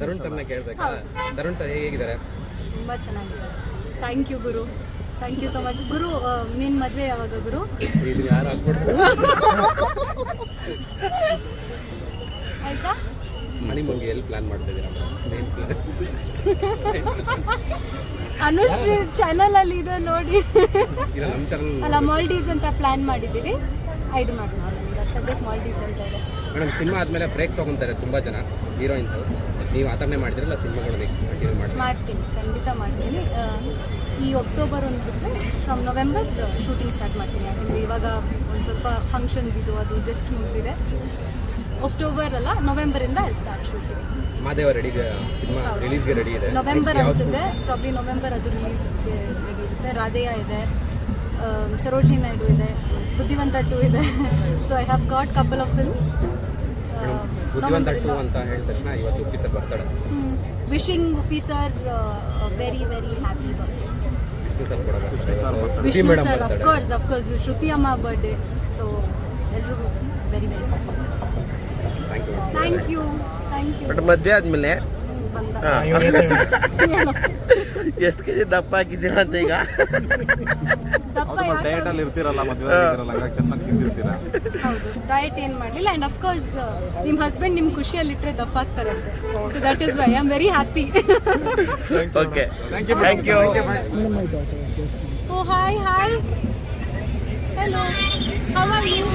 ತರುಣ್ ಸರ್ನ ಕೇಳ್ಬೇಕಾ? ತರುಣ್ ಸರ್ ಹೇಗಿದ್ದಾರೆ? ತುಂಬಾ ಚೆನ್ನಾಗಿದೆ ಥ್ಯಾಂಕ್ ಯು ಗುರು. ಥ್ಯಾಂಕ್ ಯು ಸೊ ಮಚ್ ಗುರು ನಿನ್ನ ನಿನ್ ಮದ್ವೆ ಯಾವಾಗ ಗುರು? ಆಯ್ತಾ? ಮನಿ ಹನಿಮೂನ್ಗೆ ಎಲ್ಲಿ ಪ್ಲಾನ್ ಪ್ಲಾನ್ ಅನುಶ್ರೀ ಚಾನಲ್ ಅಲ್ಲಿ ಇದೆ ನೋಡಿ. ಅಲ್ಲ ಮಾಲ್ಡೀವ್ಸ್ ಅಂತ ಪ್ಲಾನ್ ಮಾಡಿದ್ದೀವಿ. ಐದು ಇವಾಗ ಸದ್ಯಕ್ಕೆ ಮಾಲ್ಡೀವ್ಸ್ ಅಂತ ಇದೆ. ಮೇಡಮ್ ಸಿನಿಮಾ ಆದ್ಮೇಲೆ ಬ್ರೇಕ್ ತಗೊಂತಾರೆ ತುಂಬಾ ಜನ ಹೀರೋಯಿನ್ಸು ನೀವು ಆ ಥರನೇ ಮಾಡಿದ್ರಲ್ಲ ಸಿನಿಮಾಗಳು ನೆಕ್ಸ್ಟ್ ಕಂಟಿನ್ಯೂ ಮಾಡಿ ಮಾಡ್ತೀನಿ ಖಂಡಿತ ಮಾಡ್ತೀನಿ. ಈ ಅಕ್ಟೋಬರ್ ಒಂದು ಬಿಟ್ಟರೆ ಫ್ರಮ್ ನವೆಂಬರ್ ಶೂಟಿಂಗ್ ಸ್ಟಾರ್ಟ್ ಮಾಡ್ತೀನಿ. ಯಾಕಂದರೆ ಇವಾಗ ಒಂದು ಸ್ವಲ್ಪ ಫಂಕ್ಷನ್ಸ್ ಇದು ಅದು ಜಸ್ಟ್ ಮುಗಿದಿದೆ. ಅಕ್ಟೋಬರ್ ಅಲ್ಲ ನವೆಂಬರಿಂದ ಅಲ್ಲಿ start shooting Madeva ready cinema ರಿಲೀಸ್ಗೆ ready ಇದೆ. ನವೆಂಬರ್ ಅನ್ಸುತ್ತೆ. ಪ್ರಾಬ್ಲಿ ನವೆಂಬರ್ ಅದು ರಿಲೀಸ್ಗೆ ರೆಡಿ ಇರುತ್ತೆ. ರಾಧೆಯ ಇದೆ ಸರೋಜಿ ಸರೋಜಿನಿ ನಾಯ್ಡು ಇದೆ ಬುದ್ಧಿವಂತ ಟು ಇದೆ. So I have got couple of films Buddhivantha two ಅಂತ ಹೇಳಿದ ತಕ್ಷಣ ಇವತ್ತು ಉಪ್ಪಿ ಸರ್ ಬರ್ತಾಳೆ wishing Uppi sir very very happy birthday Vishnu sir of course of of course Shruti ಅಮ್ಮ ಬರ್ಡೇ ಸೊ ಎಲ್ರಿಗೂ very very thank you thank you but ಮದುವೆ ಆದ್ಮೇಲೆ? ಎಷ್ಟು ಕೆಜಿ ದಪ್ಪ ಹಾಕಿದ್ದೀರಾ ಅಂತ ಈಗ? ದಪ್ಪ ಡಯಟ್ ಅಲ್ಲಿ ಇರ್ತಿರಲ್ಲ ಮದುವೆ ಆಗಿದ್ದೀರಲ್ಲ ಹಾಗಾಗಿ ಚೆನ್ನಾಗಿ ತಿಂದಿರ್ತೀರಾ? ಹೌದು ಡಯಟ್ ಏನು ಮಾಡಲಿಲ್ಲ ಆ್ಯಂಡ್ ಅಫ್ಕೋರ್ಸ್ ನಿಮ್ಮ ಹಸ್ಬೆಂಡ್ ನಿಮ್ಮ ಖುಷಿಯಲ್ಲಿಟ್ಟರೆ ದಪ್ಪ ಆಗ್ತಾರಂತೆ so that is why I am very happy okay thank you thank you oh hi hi hello how are you